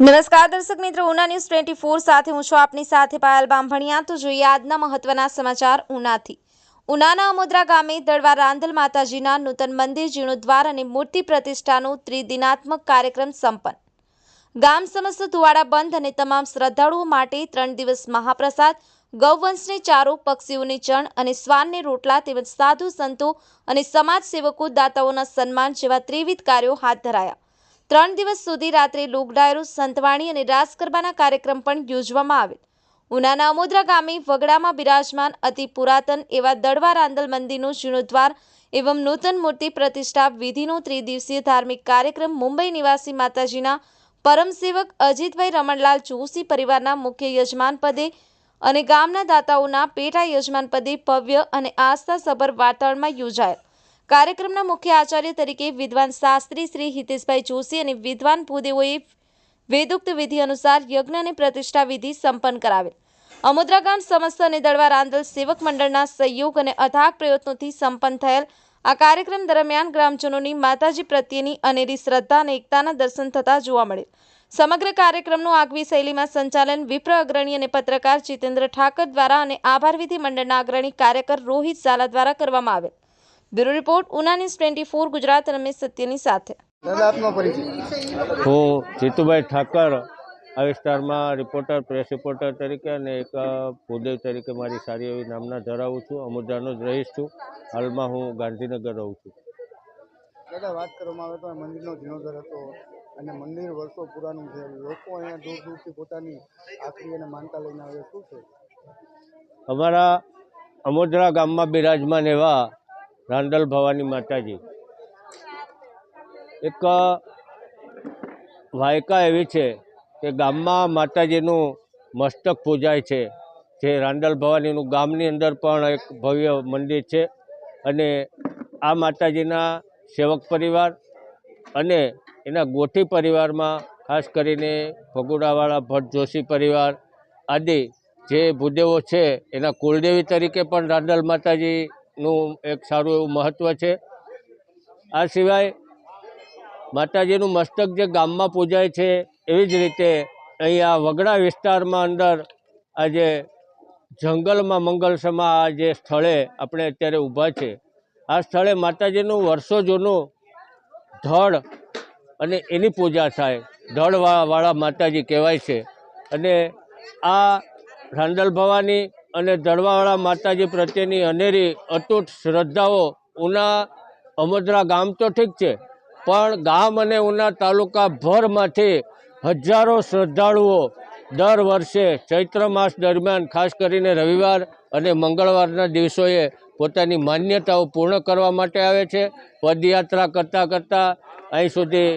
નમસ્કાર દર્શક મિત્રો, ઉના ન્યૂઝ ટ્વેન્ટી ફોર સાથે હું છું આપની સાથે પાયલ બામભણિયા. તો જોઈએ આજના મહત્વના સમાચાર ઉનાથી. ઉનાના અમોદરા ગામે દળવા રાંદલ માતાજીના નૂતન મંદિર જીર્ણોદ્વાર અને મૂર્તિ પ્રતિષ્ઠાનો ત્રિદિનાત્મક કાર્યક્રમ સંપન્ન. ગામ સમસ્ત ધુવાડા બંધ અને તમામ શ્રદ્ધાળુઓ માટે ત્રણ દિવસ મહાપ્રસાદ, ગૌવંશને ચારો, પક્ષીઓને ચણ અને શ્વાનને રોટલા તેમજ સાધુ સંતો અને સમાજ સેવકો દાતાઓના સન્માન જેવા ત્રિવિધ કાર્યો હાથ ધરાયા. ત્રણ દિવસ સુધી રાત્રે લોકડાયરો, સંતવાણી અને રાસ ગરબાના કાર્યક્રમ પણ યોજવામાં આવેલ. ઉનાના અમોદરા ગામે વગડામાં બિરાજમાન અતિ પુરાતન એવા દડવા રાંદલ મંદિરનું જીર્ણોદ્વાર એવં નૂતન મૂર્તિ પ્રતિષ્ઠા વિધિનો ત્રિદિવસીય ધાર્મિક કાર્યક્રમ મુંબઈ નિવાસી માતાજીના પરમસેવક અજીતભાઈ રમણલાલ જોશી પરિવારના મુખ્ય યજમાન પદે અને ગામના દાતાઓના પેટા યજમાન પદે ભવ્ય અને આસ્થાસભર વાતાવરણમાં યોજાયેલ. કાર્યક્રમના મુખ્ય આચાર્ય તરીકે વિદ્વાન શાસ્ત્રી શ્રી હિતેશભાઈ જોશી અને વિદ્વાન ભૂદેવોએ વેદુક્ત વિધિ અનુસાર યજ્ઞ અને પ્રતિષ્ઠા વિધિ સંપન્ન કરાવેલ. અમુદ્રા ગામ સમસ્ત અને દળવા રાંદલ સેવક મંડળના સહયોગ અને અથાગ પ્રયત્નોથી સંપન્ન થયેલ આ કાર્યક્રમ દરમિયાન ગ્રામજનોની માતાજી પ્રત્યેની અનેરી શ્રદ્ધા અને એકતાના દર્શન થતા જોવા મળેલ. સમગ્ર કાર્યક્રમનું આગવી શૈલીમાં સંચાલન વિપ્ર અગ્રણી અને પત્રકાર જીતેન્દ્ર ઠાકર દ્વારા અને આભાર વિધિ મંડળના અગ્રણી કાર્યકર રોહિત ઝાલા દ્વારા કરવામાં આવેલ. Bureau report Una news twenty four Gujarat Ramesh સત્યની સાથે. હું જીતુભાઈ ઠાકર આ વિસ્તારમાં રિપોર્ટર પ્રેસ રિપોર્ટર તરીકે અને એક ભૂદેવ તરીકે મારી સારી એવી નામના ધરાવું છું. અમુદાનો જ રહીશ છું. હાલમાં હું ગાંધીનગર રહું છું. દાદા વાત કરવામાં આવે તો મંદિરનો જીર્ણોદ્ધાર હતો અને મંદિર વર્ષો પુરાનું છે. લોકો અહીંયા દૂર દૂરથી પોતાની આખરી અને માનતા લઈને આવે શું છે? અમારા અમોદરા ગામમાં બિરાજમાન એવા રાંદલ ભવાની માતાજી. એક વાયકા એવી છે કે ગામમાં માતાજીનું મસ્તક પૂજાય છે. જે રાંદલ ભવાનીનું ગામની અંદર પણ એક ભવ્ય મંદિર છે અને આ માતાજીના સેવક પરિવાર અને એના ગોઠી પરિવારમાં ખાસ કરીને ભગુડાવાળા ભટ્ટ જોશી પરિવાર આદિ જે ભૂદેવો છે એના કુળદેવી તરીકે પણ રાંદલ માતાજીનું એક સારું એવું મહત્ત્વ છે. આ સિવાય માતાજીનું મસ્તક જે ગામમાં પૂજાય છે, એવી જ રીતે અહીંયા વગડા વિસ્તારમાં અંદર આજે જંગલમાં મંગલસમાં આ જે સ્થળે આપણે અત્યારે ઊભા છે. આ સ્થળે માતાજીનું વર્ષો જૂનું ધડ અને એની પૂજા થાય. ધડ વા- વાળા માતાજી કહેવાય છે. અને આ રાંદલ ભવાની અને ધડવાવાળા માતાજી પ્રત્યેની અનેરી અતૂટ શ્રદ્ધાઓ ઉના અમોદરા ગામ તો ઠીક છે, પણ ગામ અને ઉના તાલુકા ભરમાંથી હજારો શ્રદ્ધાળુઓ દર વર્ષે ચૈત્ર માસ દરમિયાન, ખાસ કરીને રવિવાર અને મંગળવારના દિવસોએ પોતાની માન્યતાઓ પૂર્ણ કરવા માટે આવે છે. પદયાત્રા કરતાં કરતાં અહીં સુધી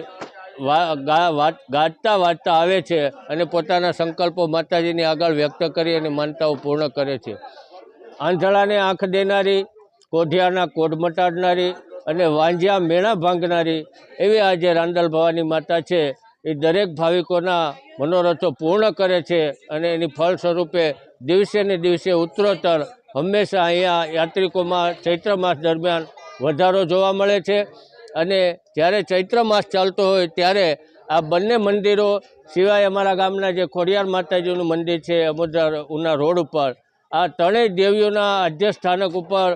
વા- ગા- વાત- ગાતા વાંચતા આવે છે અને પોતાના સંકલ્પો માતાજીની આગળ વ્યક્ત કરી અને માનતાઓ પૂર્ણ કરે છે. આંધળાને આંખ દેનારી, કોઢિયાના કોઢ મટાડનારી અને વાંજિયા મેણા ભાંગનારી એવી આ જે રાંદલ ભવાની માતા છે. એ દરેક ભાવિકોના મનોરથો પૂર્ણ કરે છે અને એની ફળ સ્વરૂપે દિવસે ને દિવસે ઉત્તરોત્તર હંમેશા અહીંયા યાત્રિકોમાં ચૈત્ર માસ દરમિયાન વધારો જોવા મળે છે. અને જ્યારે ચૈત્ર માસ ચાલતો હોય ત્યારે આ બંને મંદિરો સિવાય અમારા ગામના જે ખોડિયાર માતાજીનું મંદિર છે, અમોદર ઉના રોડ ઉપર, આ ત્રણેય દેવીઓના આદ્ય સ્થાનક ઉપર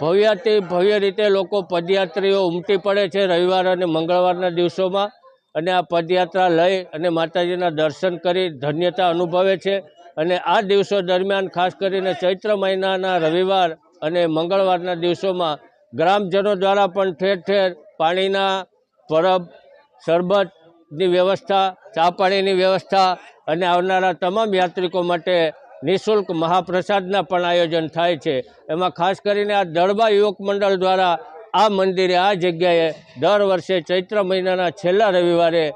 ભવ્યાથી ભવ્ય રીતે લોકો પદયાત્રીઓ ઉમટી પડે છે રવિવાર અને મંગળવારના દિવસોમાં અને આ પદયાત્રા લઈ અને માતાજીના દર્શન કરી ધન્યતા અનુભવે છે. અને આ દિવસો દરમિયાન ખાસ કરીને ચૈત્ર મહિનાના રવિવાર અને મંગળવારના દિવસોમાં ગ્રામજનો દ્વારા પણ ઠેર ઠેર પાણીના પરબ, શરબતની વ્યવસ્થા, ચા પાણીની વ્યવસ્થા અને આવનારા તમામ યાત્રિકો માટે નિઃશુલ્ક મહાપ્રસાદના પણ આયોજન થાય છે. એમાં ખાસ કરીને આ દળબા યુવક મંડળ દ્વારા આ મંદિરે, આ જગ્યાએ દર વર્ષે ચૈત્ર મહિનાના છેલ્લા રવિવારે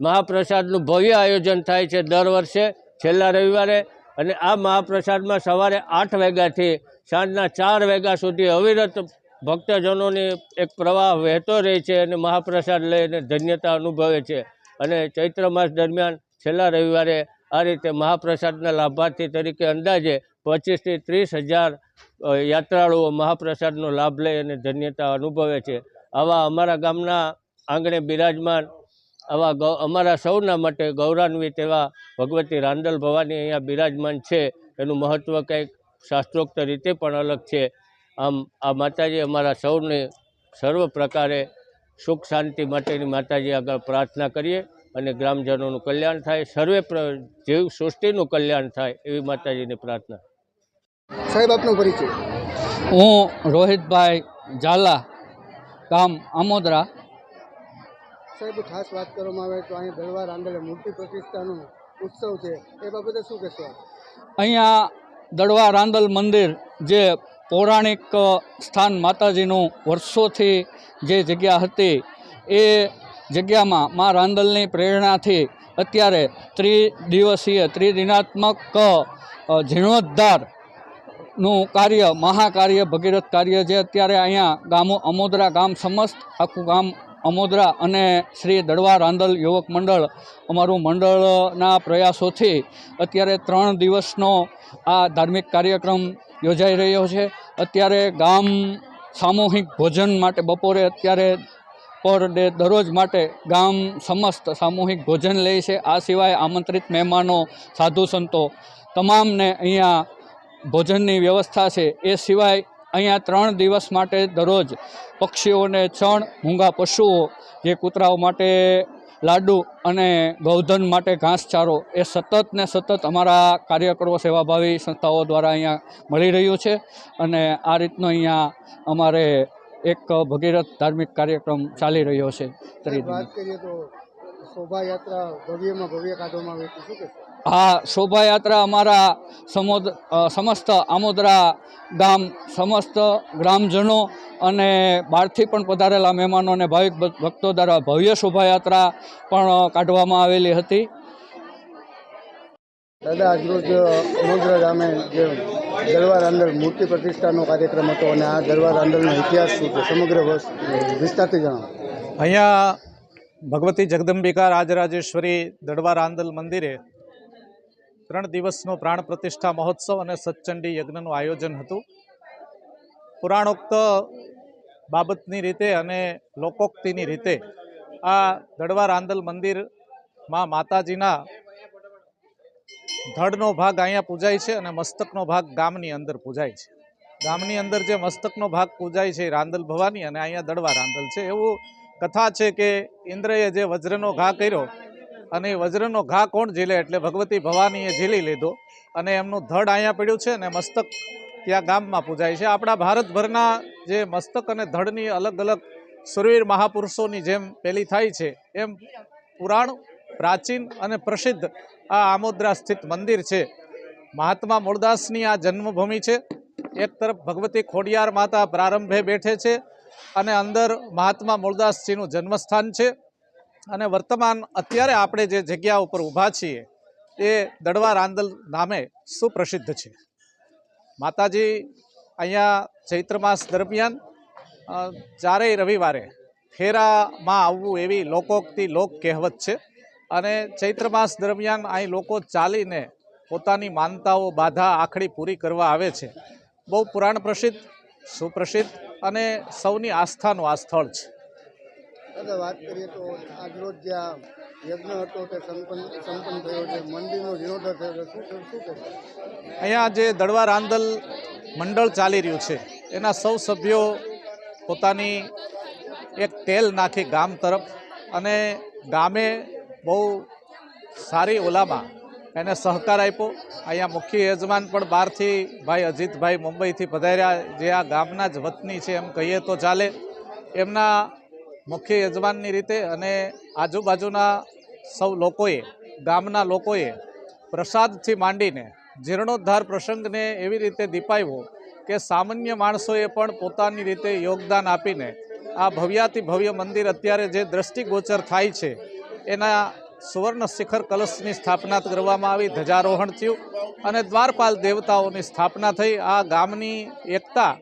મહાપ્રસાદનું ભવ્ય આયોજન થાય છે દર વર્ષે છેલ્લા રવિવારે અને આ મહાપ્રસાદમાં સવારે આઠ વાગ્યાથી સાંજના ચાર વાગ્યા સુધી અવિરત ભક્તજનોની એક પ્રવાહ વહેતો રહે છે અને મહાપ્રસાદ લઈને ધન્યતા અનુભવે છે. અને ચૈત્ર માસ દરમિયાન છેલ્લા રવિવારે આ રીતે મહાપ્રસાદના લાભાર્થી તરીકે અંદાજે પચીસથી ત્રીસ હજાર યાત્રાળુઓ મહાપ્રસાદનો લાભ લઈ અને ધન્યતા અનુભવે છે. આવા અમારા ગામના આંગણે બિરાજમાન, આવા ગૌ, અમારા સૌના માટે ગૌરવાન્વિત એવા ભગવતી રાંદલ ભવાની અહીંયા બિરાજમાન છે. એનું મહત્ત્વ કંઈક શાસ્ત્રોક્ત રીતે પણ અલગ છે. આમ આ માતાજી અમારા સૌને સર્વ પ્રકારે સુખ શાંતિ માટેની માતાજી આગળ પ્રાર્થના કરીએ અને ગ્રામજનોનું કલ્યાણ થાય સર્વે જેવી સૃષ્ટિનું કલ્યાણ થાય એવી માતાજીની પ્રાર્થના. સાહેબ આપનો પરિચય. હું રોહિતભાઈ ઝાલા ગામ આમોદરા. સાહેબ ખાસ વાત કરવામાં આવે તો અહીંયા ગળવા આંગણે મૂર્તિ પ્રતિષ્ઠાનો ઉત્સવ છે. એ બાબતે શું કહેશો અહીંયા દડવા રાંદલ મંદિર જે પૌરાણિક સ્થાન માતાજીનું વર્ષોથી જે જગ્યા હતી, એ જગ્યામાં મા રાંદલની પ્રેરણાથી અત્યારે ત્રિદિવસીય, ત્રિદિનાત્મક ઝીણોદ્ધારનું કાર્ય, મહાકાર્ય, ભગીરથ કાર્ય જે અત્યારે અહીંયા ગામો અમોદરા ગામ સમસ્ત, આખું ગામ અમોદરા અને શ્રી દડવા રાંદલ યુવક મંડળ અમારું મંડળના પ્રયાસોથી અત્યારે ત્રણ દિવસનો આ ધાર્મિક કાર્યક્રમ યોજાઈ રહ્યો છે. અત્યારે ગામ સામૂહિક ભોજન માટે બપોરે અત્યારે પર ડે દરરોજ માટે ગામ સમસ્ત સામૂહિક ભોજન લે છે. આ સિવાય આમંત્રિત મહેમાનો, સાધુ સંતો તમામને અહીંયા ભોજનની વ્યવસ્થા છે. એ સિવાય અહીંયા ત્રણ દિવસ માટે દરરોજ પક્ષીઓને ચણ, મૂંગા પશુઓ જે કૂતરાઓ માટે લાડુ અને ગૌધન માટે ઘાસચારો એ સતત ને સતત અમારા કાર્યકરો, સેવાભાવી સંસ્થાઓ દ્વારા અહીંયા મળી રહ્યું છે અને આ રીતનો અહીંયા અમારે એક ભગીરથ ધાર્મિક કાર્યક્રમ ચાલી રહ્યો છે. વાત કરીએ તો શોભાયાત્રા ભવ્યમાં ભવ્ય કાઢવામાં આવે છે શું આ શોભાયાત્રા અમારા સમોદ સમસ્ત આમોદરા ગામ સમસ્ત ગ્રામજનો અને બહારથી પણ પધારેલા મહેમાનો અને ભાવિક ભક્તો દ્વારા ભવ્ય શોભાયાત્રા પણ કાઢવામાં આવેલી હતી. દાદા આજરોજ અમોદરા ગામે જે દરબાર અંદર મૂર્તિ પ્રતિષ્ઠાનો કાર્યક્રમ હતો અને આ દરબાર અંદરનો ઇતિહાસ શું છે? સમગ્ર વિસ્તારથી જણાવો. અહીંયા ભગવતી જગદંબિકા રાજરાજેશ્વરી દડવા આંદલ મંદિરે ત્રણ દિવસનો પ્રાણ પ્રતિષ્ઠા મહોત્સવ અને સત્ચંડી યજ્ઞનું આયોજન હતું. પુરાણોક્ત બાબતની રીતે અને લોકોક્તિની રીતે આ દડવા રાંદલ મંદિરમાં માતાજીના ધડનો ભાગ અહીંયા પૂજાય છે અને મસ્તકનો ભાગ ગામની અંદર પૂજાય છે. ગામની અંદર જે મસ્તકનો ભાગ પૂજાય છે રાંદલ ભવાની અને અહીંયા દડવા રાંદલ છે. એવું કથા છે કે ઇન્દ્રએ જે વજ્રનો ઘા કર્યો અને એ વજ્રનો ઘા કોણ ઝીલે એટલે ભગવતી ભવાનીએ ઝીલી લીધો. અને એમનું ધડ અહીંયા પડ્યું છે અને મસ્તક ત્યાં ગામમાં પૂજાય છે. આપણા ભારતભરના જે મસ્તક અને ધડની અલગ અલગ સુરવીર મહાપુરુષોની જેમ પેલી થાય છે, એમ પુરાણ, પ્રાચીન અને પ્રસિદ્ધ આ આમોદરા સ્થિત મંદિર છે. મહાત્મા મૂળદાસની આ જન્મભૂમિ છે. એક તરફ ભગવતી ખોડિયાર માતા પ્રારંભે બેઠે છે અને અંદર મહાત્મા મૂળદાસજીનું જન્મસ્થાન છે. અને વર્તમાન અત્યારે આપણે જે જગ્યા ઉપર ઊભા છીએ, એ દડવા રાંદલ નામે સુપ્રસિદ્ધ છે. માતાજી અહીંયા ચૈત્ર માસ દરમિયાન ચારેય રવિવારે ફેરામાં આવવું એવી લોકોક્તિ લોક કહેવત છે અને ચૈત્ર માસ દરમિયાન અહીં લોકો ચાલીને પોતાની માનતાઓ, બાધા, આખડી પૂરી કરવા આવે છે. બહુ પુરાણ પ્રસિદ્ધ, સુપ્રસિદ્ધ અને સૌની આસ્થાનું આ સ્થળ છે. દાદા વાત કરીએ તો આજરોજ જે આ યજ્ઞ હતો તે સંપન્ન સંપન્ન થયો છે. મંદિરનો જીર્ણોદ્ધાર થયો શું શું કહેશો? અહીંયા જે દડવા રાંદલ મંડળ ચાલી રહ્યું છે, એના સૌ સભ્યો પોતાની એક તેલ નાખી ગામ તરફ અને ગામે બહુ સારી ઓલામાં એને સહકાર આપ્યો. અહીંયા મુખ્ય યજમાન પણ બહારથી, ભાઈ અજીતભાઈ મુંબઈથી પધાર્યા. જે આ ગામના જ વતની છે એમ કહીએ તો ચાલે. એમના મુખ્ય યજમાનની રીતે અને આજુબાજુના સૌ લોકોએ, ગામના લોકોએ પ્રસાદથી માંડીને જીર્ણોદ્ધાર પ્રસંગને એવી રીતે દીપાવ્યો કે સામાન્ય માણસોએ પણ પોતાની રીતે યોગદાન આપીને આ ભવ્યાતિ ભવ્ય મંદિર અત્યારે જે દ્રષ્ટિગોચર થાય છે, એના સુવર્ણ શિખર કલશની સ્થાપના કરવામાં આવી, ધ્વજારોહણ થયું અને દ્વારપાલ દેવતાઓની સ્થાપના થઈ. આ ગામની એકતા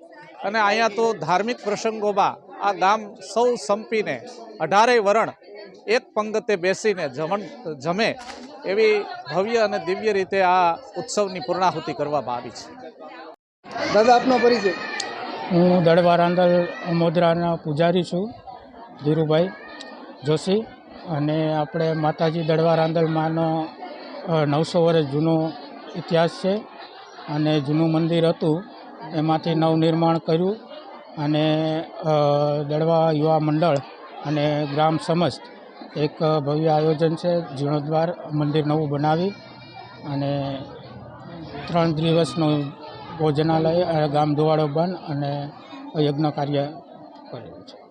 અને અહીંયા તો ધાર્મિક પ્રસંગોમાં આ ગામ સૌ સંપીને અઢારેય વરણ એક પંગતે બેસીને જમણ જમે એવી ભવ્ય અને દિવ્ય રીતે આ ઉત્સવની પૂર્ણાહુતિ કરવામાં આવી છે. દાદા આપનો પરિચય. હું દળવારાંદલ મોદરાના પૂજારી છું ધીરુભાઈ જોશી. અને આપણે માતાજી દળવારાંદલ માનો નવસો વર્ષ જૂનો ઇતિહાસ છે. અને જૂનું મંદિર હતું એમાંથી નવનિર્માણ કર્યું. અને દડવા યુવા મંડળ અને ગ્રામ સમસ્ત એક ભવ્ય આયોજન છે જીર્ણોદ્વાર મંદિર નવું બનાવી અને ત્રણ દિવસનું ભોજનાલય ગામ ધોવાડો બંધ અને યજ્ઞ કાર્ય કરેલું છે.